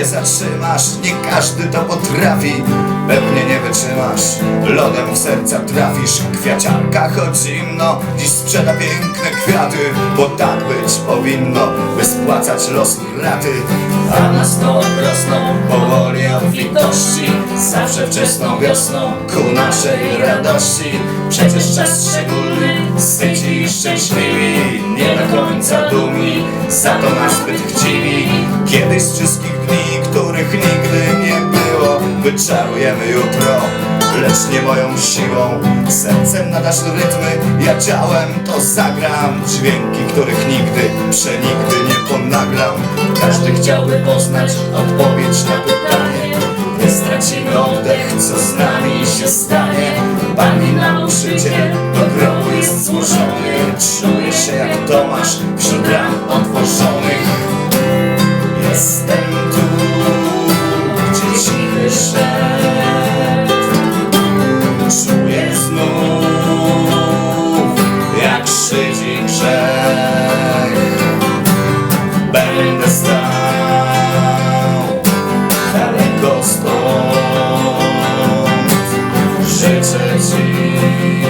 się zatrzymasz Nie każdy to potrafi. Pewnie nie wytrzymasz Lodem w serca trafisz. Kwiaciarka choć zimno Dziś sprzeda piękne kwiaty Bo tak być powinno By spłacać losu raty. A na stołach rosną Powoli obfitości Zawsze wczesną wiosną Ku naszej radości. Przecież czas szczególny Syci i szczęśliwi Nie do końca dumni Za to nas zbyt chciwi. Kiedyś z wszystkich dni, których nigdy nie było. Wyczarujemy jutro Lecz nie moją siłą. Sercem nadasz rytmy Ja ciałem to zagram. Dźwięki, których nigdy Przenigdy nie ponagram. Każdy chciałby poznać Odpowiedź na pytanie. Gdy stracimy oddech Co z nami się stanie. Pani nauczyciel Do grobu jest złożony. Czuję się jak Tomasz Wśród ram otworzonych. Jestem Daleko stąd. Życzę Ci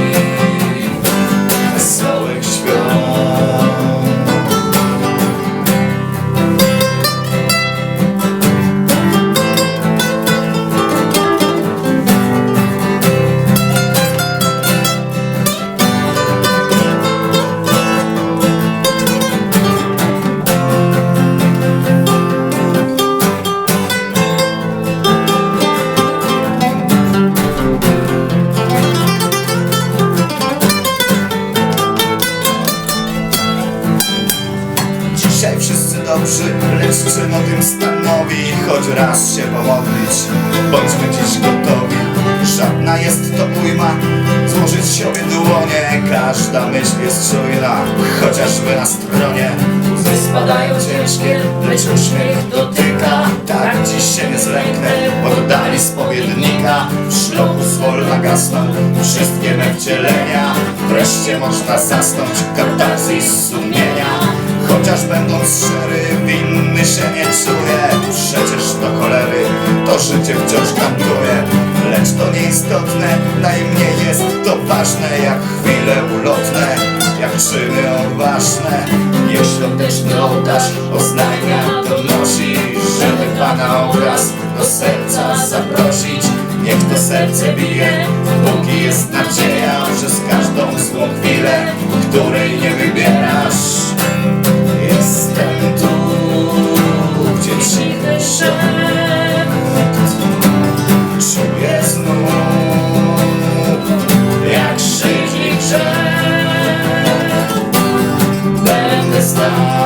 czym o tym stanowi. Choć raz się pomodlić, bądźmy dziś gotowi. Żadna jest to ujma, złożyć sobie dłonie. Każda myśl jest czujna, chociażby na stronie. Łzy spadają ciężkie Lecz uśmiech dotyka. Tak dziś się nie zlęknę, oddali spowiednika W szloku zwolna gasną wszystkie me wcielenia Wreszcie można zasnąć katarzis sumienia Chociaż będąc szczery, winny się nie czuję Przecież do cholery to życie wciąż kantuje Lecz to nieistotne, najmniej jest to ważne Jak chwile ulotne, jak czyny odważne. Niech świąteczny ołtarz oznajmia donosi Żeby Pana obraz do serca zaprosić. Niech to serce bije, póki jest nadzieja Przez każdą złą chwilę, której nie wybierasz heaven